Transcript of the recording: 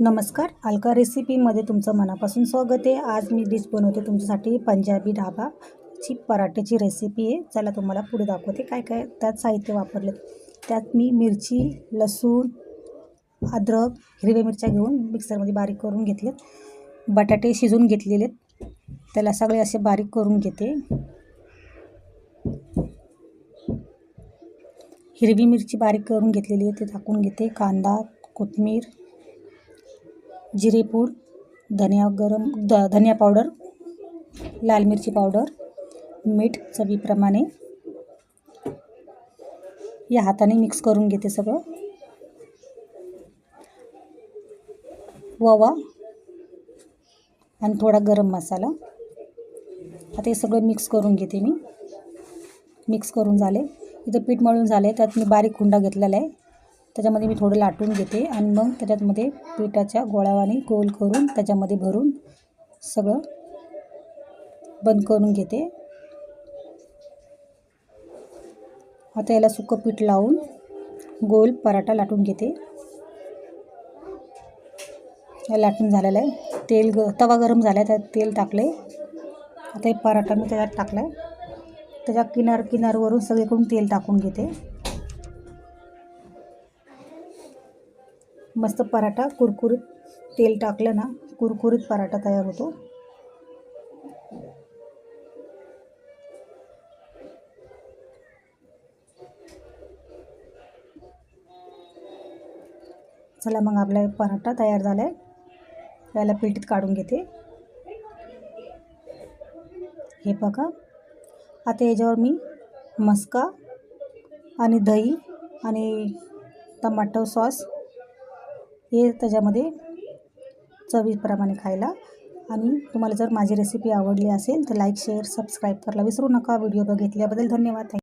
नमस्कार अलका रेसिपीमध्ये तुमचं मनापासून स्वागत आहे. आज मी डिश बनवते तुमच्यासाठी पंजाबी ढाबाची पराठ्याची रेसिपी आहे. चला तुम्हाला पुढे दाखवते काय काय त्यात साहित्य वापरले. त्यात मी मिरची लसूण अद्रक हिरव्या मिरच्या घेऊन मिक्सरमध्ये बारीक करून घेतलेत. बटाटे शिजून घेतलेले आहेत त्याला सगळे असे बारीक करून घेते. हिरवी मिरची बारीक करून घेतलेली आहे. ते टाकून घेते. कांदा कोथमीर जिरेपूड धनिया गरम द धनिया पावडर लाल मिरची पावडर मीठ चवीप्रमाणे. या हाताने मिक्स करून घेते सगळं. ववा आणि थोडा गरम मसाला. आता हे सगळं मिक्स करून घेते मी. मिक्स करून झाले. इथं पीठ मळून झाले त्यात मी बारीक हुंडा घेतलेला आहे. त्याच्यामध्ये मी थोडं लाटून घेते आणि मग त्याच्यामध्ये पिठाच्या गोळ्यावाने गोल करून त्याच्यामध्ये भरून सगळं बंद करून घेते. आता याला सुकं पीठ लावून गोल पराठा लाटून घेते. लाटून झालेला आहे. तेल ग तवा गरम झाला आहे त्यात तेल टाकले आता हे पराठा मी त्याच्यात टाकला आहे त्याच्या किनार किनारवरून सगळीकडून तेल टाकून घेते. मस्त पराठा कुरकुरीत तेल टाकलं ना कुरकुरीत पराठा तयार होतो. चला मग आपला पराठा तयार झाला आहे याला पेटीत काढून घेते. हे बघा. आता याच्यावर मी मस्का आणि दही आणि टमाटो सॉस हे त्याच्यामध्ये चवीप्रमाणे खायला. आणि तुम्हाला जर माझी रेसिपी आवडली असेल तर लाईक शेअर सबस्क्राईब करायला विसरू नका. व्हिडिओ बघितल्याबद्दल धन्यवाद.